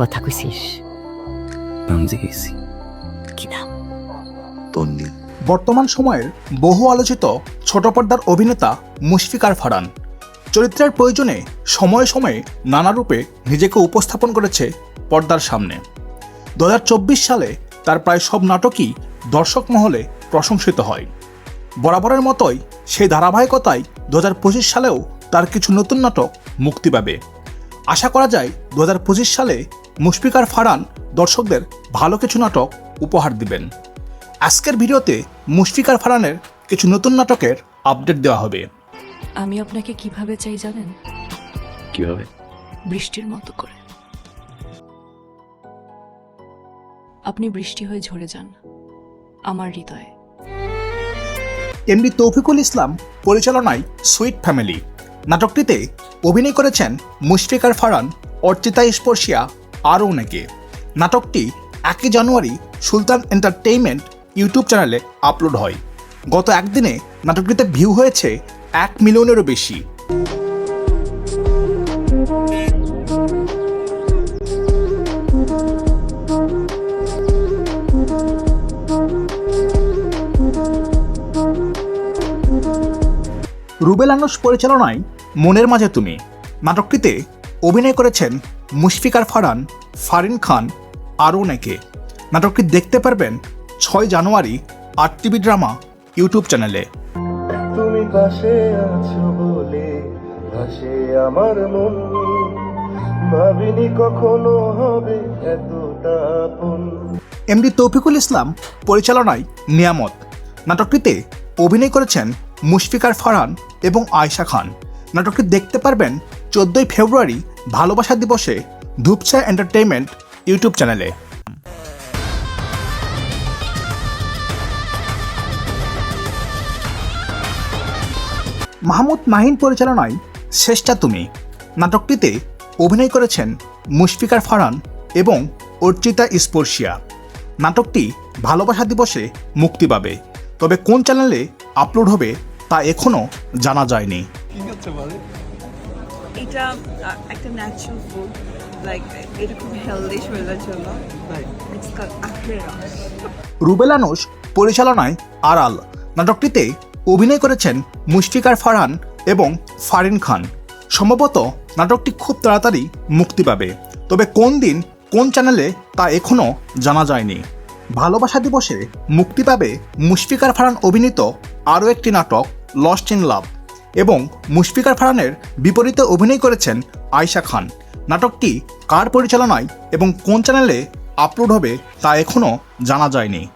কথা কইছিস? নাম জিজ্ঞেসি কি নাম? তন্নি। বর্তমান সময়ের বহু আলোচিত ছোট পর্দার অভিনেতা মুশফিকার ফারান চরিত্রের প্রয়োজনে সময়ে সময়ে নানা রূপে নিজেকে উপস্থাপন করেছে পর্দার সামনে। দুহাজার চব্বিশ সালে তার প্রায় সব নাটকই দর্শক মহলে প্রশংসিত হয়। বরাবরের মতোই সেই ধারাবাহিকতায় দু হাজার পঁচিশ সালেও তার কিছু নতুন নাটক মুক্তি পাবে। আশা করা যায় দু হাজার পঁচিশ সালে মুশফিকার ফারান দর্শকদের ভালো কিছু নাটক উপহার দিবেন। আজকের ভিডিওতে মুশফিকার ফারানের কিছু নতুন নাটকের আপডেট দেওয়া হবে। আমি আপনাকে কীভাবে চাই জানেন? কীভাবে? বৃষ্টির মতো করে। আপনি বৃষ্টি হয়ে ঝরে যান। আমার হৃদয়ে। এমডি তৌফিকুল ইসলাম পরিচালনায় সুইট ফ্যামিলি। নাটকটিতে অভিনয় করেছেন মুশফিকার ফারান অর্চিতা স্পর্শিয়া আরও অনেকে। নাটকটি একই জানুয়ারি সুলতান এন্টারটেইনমেন্ট ইউটিউব চ্যানেলে আপলোড হয়। গত একদিনে নাটকটিতে ভিউ হয়েছে এক মিলিয়নেরও বেশি। রুবেল আনুস পরিচালনায় মনের মাঝে তুমি। নাটকটিতে অভিনয় করেছেন মুশফিকার ফারান ফারিন খান আরও অনেকে। নাটকটি দেখতে পারবেন ছয় জানুয়ারি আট টিভি ড্রামা ইউটিউব চ্যানেলে। তুমি পাশে আছো বলে ভাসে আমার মন। ভাবিনি কখনো হবে এতটা আপন। এমডি তৌফিকুল ইসলাম পরিচালনায় নিয়ামত। নাটকটিতে অভিনয় করেছেন মুশফিকার ফারহান এবং আয়শা খান। নাটকটি দেখতে পারবেন চোদ্দোই ফেব্রুয়ারি ভালোবাসা দিবসে ধূপসা এন্টারটেইনমেন্ট ইউটিউব চ্যানেলে। মাহমুদ মাহিন পরিচালনায় শেষটা তুমি। নাটকটিতে অভিনয় করেছেন মুশফিকার ফারহান এবং অর্চিতা স্পর্শিয়া। নাটকটি ভালোবাসা দিবসে মুক্তি পাবে। তবে কোন চ্যানেলে আপলোড হবে তা এখনও জানা যায়নি। এটা আহ, একটা ন্যাচারাল ফুড লাইক এটা খুব হেলদি শরীরের জন্য। ইটস কল আখের রস। রুবেলানুস পরিচালনায় আড়াল। নাটকটিতে অভিনয় করেছেন মুশফিকার ফারহান এবং ফারিন খান। সম্ভবত নাটকটি খুব তাড়াতাড়ি মুক্তি পাবে। তবে কোন দিন কোন চ্যানেলে তা এখনও জানা যায়নি। ভালোবাসা দিবসে মুক্তি পাবে মুশফিকার ফারহান অভিনীত আরও একটি নাটক লস্ট ইন লাভ এবং মুশফিকার ফারানের বিপরীতে অভিনয় করেছেন আয়শা খান। নাটকটি কার পরিচালনায় এবং কোন চ্যানেলে আপলোড হবে তা এখনও জানা যায়নি।